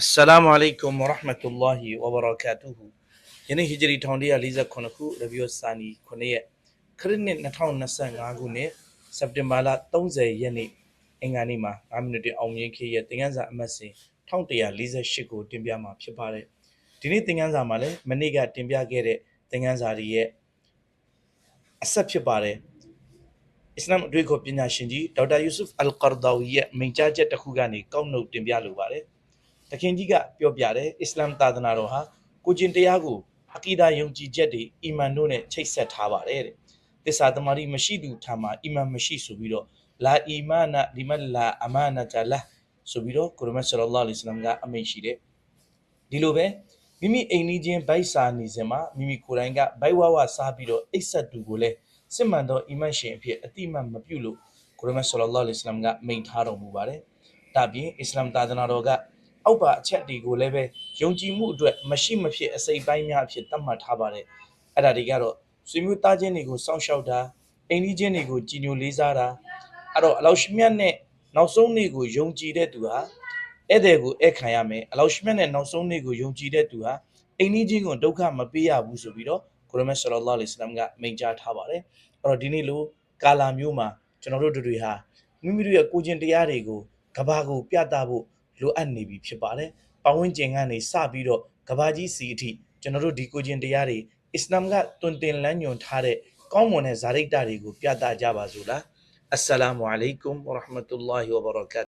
Assalamu alaikum wa rahmatullahi wa barakatuhu ယနေ့ဟီဂျရီ1148ခုရဘီယိုဆာနီ9ရက်ခရစ်နှစ်2025ခုနှစ်စက်တင်ဘာလ30ရက်နေ့အင်္ဂါနေ့မှာ9မိနစ်တင်အောင်မြင်ခေရဲ့သင်ခန်းစာအမှတ်စဉ်1148ကိုတင်ပြမှာဖြစ်ပါတယ်ဒီနေ့သင်ခန်းစာမှာလည်းမနေ့ကတင်ပြခဲ့တဲ့သင်ခန်းစာတွေရဲ့အဆက်ဖြစ်ပါတယ်အစ္စလာမ်အတွေ့အခေါ်ပညာရှင်ကြီးဒေါက်တာယူဆုဖ်အလ်ကာဒါဝီရဲ့မိန့်ကြားချက်တစ်ခုကနေကောက်နှုတ်တင်ပြလိုပါတယ် တခင်ကြီးကပြောပြတယ်အစ္စလာမ်သာသနာတော်ဟာကိုကျင်တရားကိုအကီဒါယုံကြည်ချက်တွေအီမန်တို့နဲ့ချိတ်ဆက်ထားပါတယ်တဲ့သစ္စာသမารီမရှိသူထာမှာအီမန်မရှိဆိုပြီးတော့လာအီမာနလီမလာအမာနတလာဆိုပြီးတော့ကိုရမတ်ဆလလောလ္လဟ်အလိုင်းဝါဆလမ်ကအမိန့်ရှိတယ်ဒီလိုပဲမိမိအိမ်နီးချင်းဗိုက်စာနေစဉ်မှာမိမိကိုယ်တိုင်ကဗိုက်ဝဝစားပြီးတော့အိတ်ဆက်သူကိုလည်းစစ်မှန်သောအီမန်ရှင်အဖြစ်အတိမတ်မပြုလို့ကိုရမတ်ဆလလောလ္လဟ်အလိုင်းဝါဆလမ်ကမိန့်ထားတော်မူပါတယ်ဒါပြင်အစ္စလာမ်သာသနာတော်က အောက်ပါအချက်တွေကိုလည်းပဲယုံကြည်မှုအတွက်မရှိမဖြစ်အစိတ်ပိုင်းများအဖြစ်သတ်မှတ်ထားပါတယ်အဲ့ဒါတွေကတော့ဆွေမျိုးသားချင်းတွေကိုစောင့်ရှောက်တာအိမ်ကြီးချင်းတွေကိုကြည်ညိုလေးစားတာအဲ့တော့အလောက်ရှိမြတ်နဲ့နောက်ဆုံးနေ့ကိုယုံကြည်တဲ့သူဟာဧည့်သည်ကိုဧည့်ခံရမယ်အလောက်ရှိမြတ်နဲ့နောက်ဆုံးနေ့ကိုယုံကြည်တဲ့သူဟာအိမ်ကြီးချင်းကိုဒုက္ခမပေးရဘူးဆိုပြီးတော့ကိုရမတ်ဆလလောလ္လဟ်အလိုင်းဝါဆလမ်ကမိန့်ကြားထားပါတယ်အဲ့တော့ဒီနေ့လိုကာလာမျိုးမှာကျွန်တော်တို့တို့တွေဟာမိမိတို့ရဲ့ကိုယ်ကျင့်တရားတွေကိုကဘာကိုပြသဖို့ လိုအပ်နေပြီဖြစ်ပါတယ်။ပတ်ဝန်းကျင်ကနေစပြီးတော့ကဘာကြီးစီအထိကျွန်တော်တို့ဒီကိုကျင်တရားတွေအစ္စလာမ်ကတွင်တင်လန်းညွန်ထားတဲ့ကောင်းမွန်တဲ့ဇာတိတ်တာတွေကိုပြသကြပါစို့လား။အစ္စလာမုအလိုင်ကွမ်ဝရဟမတု ல்லா ဟီဝဘရကာ